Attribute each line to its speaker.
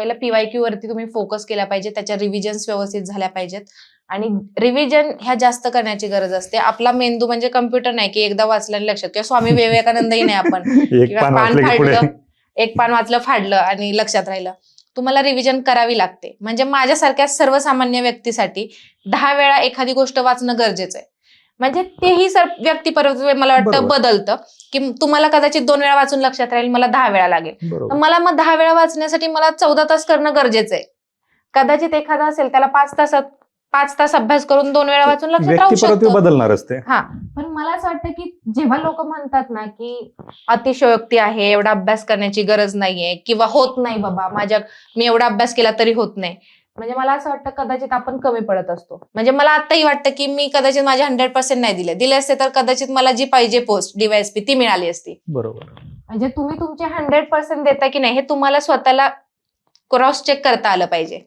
Speaker 1: पहिलं पीवायक्यू वरती तुम्ही फोकस केला पाहिजे त्याच्या रिव्हिजन्स व्यवस्थित झाल्या पाहिजेत. आणि रिव्हिजन ह्या जास्त करण्याची गरज असते. आपला मेंदू म्हणजे कम्प्युटर नाही की एकदा वाचलं आणि लक्षात. किंवा स्वामी विवेकानंदही नाही आपण.
Speaker 2: एक
Speaker 1: किंवा
Speaker 2: पान
Speaker 1: फाडलं एक पान वाचलं फाडलं आणि लक्षात राहिलं. तुम्हाला रिव्हिजन करावी लागते. म्हणजे माझ्यासारख्या सर्वसामान्य व्यक्तीसाठी दहा वेळा एखादी गोष्ट वाचणं गरजेचं आहे. म्हणजे तेही सर व्यक्तीपर्यंत मला वाटतं. बदलतं. की तुम्हाला कदाचित दोन वेळा वाचून लक्षात राहील मला दहा वेळा लागेल. तर मला मग दहा वेळा वाचण्यासाठी मला चौदा तास करणं गरजेचं आहे. कदाचित एखादा असेल त्याला पाच तासात पाच तास अभ्यास करून दोन वेळा वाचून लक्षात राहू
Speaker 2: व्यक्ती परत
Speaker 1: शकतो.
Speaker 2: बदलणारच ते
Speaker 1: हा. पण मला असं वाटतं की जेव्हा लोक म्हणतात ना की अतिशयोक्ती आहे एवढा अभ्यास करण्याची गरज नाहीये किंवा होत नाही बाबा माझ्या मी एवढा अभ्यास केला तरी होत नाही. म्हणजे मला असं वाटतं कदाचित आपण कमी पडत असतो. म्हणजे मला आताही वाटतं की मी कदाचित माझे हंड्रेड पर्सेंट नाही दिले. दिले असते तर कदाचित मला जी पाहिजे पोस्ट डीवायएसपी ती मिळाली असती.
Speaker 2: बरोबर.
Speaker 1: म्हणजे तुम्ही तुमचे हंड्रेड पर्सेंट देता की नाही हे तुम्हाला स्वतःला क्रॉस चेक करता आलं पाहिजे.